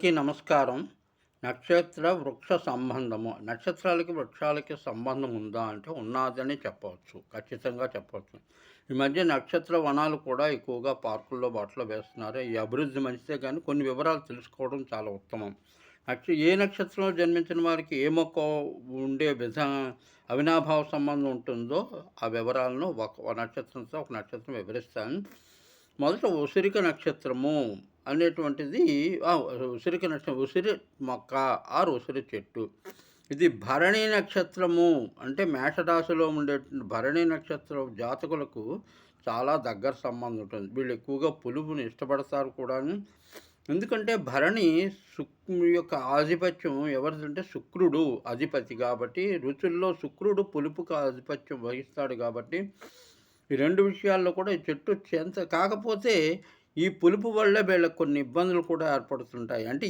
కి నమస్కారం. నక్షత్ర వృక్ష సంబంధము. నక్షత్రాలకి వృక్షాలకి సంబంధం ఉందా అంటే ఉన్నదని చెప్పవచ్చు. ఖచ్చితంగా చెప్పవచ్చు. ఈ మధ్య నక్షత్ర వనాలు కూడా ఎక్కువగా పార్కుల్లో బాటలో వేస్తున్నారు. ఈ అభివృద్ధి మంచిదే కానీ కొన్ని వివరాలు తెలుసుకోవడం చాలా ఉత్తమం. నక్ష ఏ నక్షత్రంలో జన్మించిన వారికి ఏ మొక్క ఉండే విధ అవినాభావ సంబంధం ఉంటుందో ఆ వివరాలను ఒక నక్షత్రంతో ఒక నక్షత్రం వివరిస్తాను. మొదట ఉసిరిక నక్షత్రము. అనేటువంటిది ఉసిరికి నక్షత్రం ఉసిరి మొక్క ఆరు ఉసిరి చెట్టు. ఇది భరణి నక్షత్రము. అంటే మేషరాశిలో ఉండే భరణి నక్షత్రం జాతకులకు చాలా దగ్గర సంబంధం ఉంటుంది. వీళ్ళు ఎక్కువగా పులుపుని ఇష్టపడతారు కూడాను. ఎందుకంటే భరణి శుక్ యొక్క ఆధిపత్యం ఎవరిదంటే శుక్రుడు అధిపతి కాబట్టి రుచుల్లో శుక్రుడు పులుపుకు ఆధిపత్యం వహిస్తాడు కాబట్టి ఈ రెండు విషయాల్లో కూడా ఈ చెట్టు చెంత కాకపోతే ఈ పులుపు వల్ల వీళ్ళకి కొన్ని ఇబ్బందులు కూడా ఏర్పడుతుంటాయి. అంటే